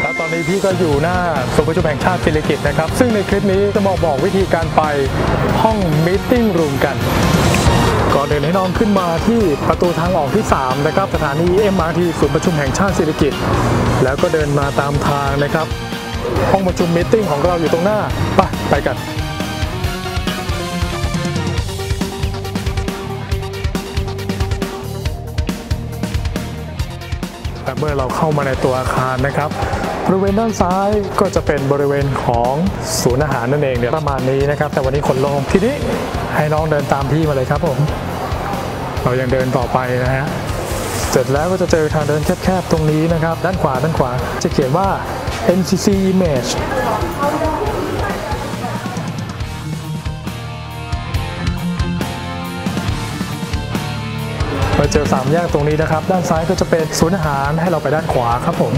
แล้วตอนนี้พี่ก็อยู่หน้าศูนย์ประชุมแห่งชาติศิริกิตนะครับ ซึ่งในคลิปนี้จะบอกบอกวิธีการไปห้องมิทติ้งรูมกัน ก่อนเดินให้น้องขึ้นมาที่ประตูทางออกที่ 3 นะครับ สถานี MRT ศูนย์ประชุมแห่งชาติศิริกิตแล้วก็เดินมาตามทางนะครับ ห้องประชุมมิทติ้งของเราอยู่ตรงหน้า ไปไปกัน แต่เมื่อเราเข้ามาในตัวอาคารนะครับบริเวณด้านซ้ายก็จะเป็นบริเวณของศูนย์อาหารนั่นเองเนี่ยประมาณนี้นะครับ แต่วันนี้คนลงทีนี้ให้น้องเดินตามพี่มาเลยครับผม เรายังเดินต่อไปนะฮะเสร็จแล้วก็จะเจอทางเดินแคบๆตรงนี้นะครับ ด้านขวาด้านขวาจะเขียนว่า NCC Image เจอสามแยกตรงนี้นะครับ ด้านซ้ายก็จะเป็นศูนย์อาหารให้เราไปด้านขวาครับผม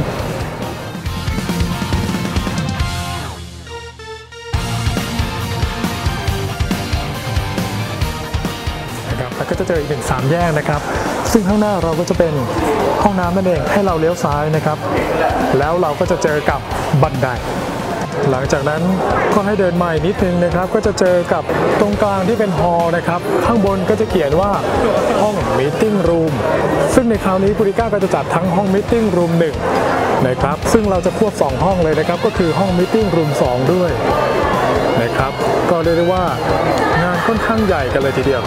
นะครับแล้วก็จะเจออีกหนึ่งสามแยกนะครับ ซึ่งข้างหน้าเราก็จะเป็นห้องน้ำนั่นเองให้เราเลี้ยวซ้ายนะครับ แล้วเราก็จะเจอกับบันได หลังจากนั้นก็ให้เดินมาอีกนิดนึงนะครับ ก็จะเจอกับตรงกลางที่เป็นฮอล์นะครับ ข้างบนก็จะเขียนว่าห้องม e e t ิ n g Room ซึ่งในคราวนี้พูริก้าก็จะจัดทั้งห้องม e e t ิ n g Room 1นะครับ ซึ่งเราจะควบ 2 ห้องเลยนะครับ ก็คือห้องม e e t ิ n g Room 2ด้วยนะครับ ก็เรียกได้ว่างานค่อนข้างใหญ่กันเลยทีเดียว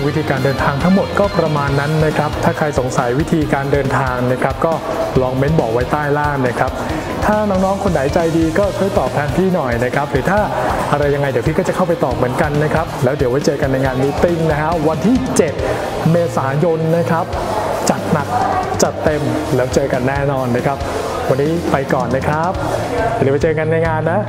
งวิธีการเดินทางทั้งหมดก็ประมาณนั้นนะครับ ถ้าใครสงสัยวิธีการเดินทางนะครับ ก็ลองเม้นบอกไว้ใต้ล่างนะครับ ถ้าน้องๆคนไหนใจดีก็ช่วยตอบแทนพี่หน่อยนะครับ หรือถ้าอะไรยังไงเดี๋ยวพี่ก็จะเข้าไปตอบเหมือนกันนะครับ แล้วเดี๋ยวไว้เจอกันในงานมีตติ้งนะฮะวันที่ 7 เมษายนนะครับ จัดหนักจัดเต็มแล้วเจอกันแน่นอนนะครับ วันนี้ไปก่อนนะครับเดี๋ยวไว้เจอกันในงานนะ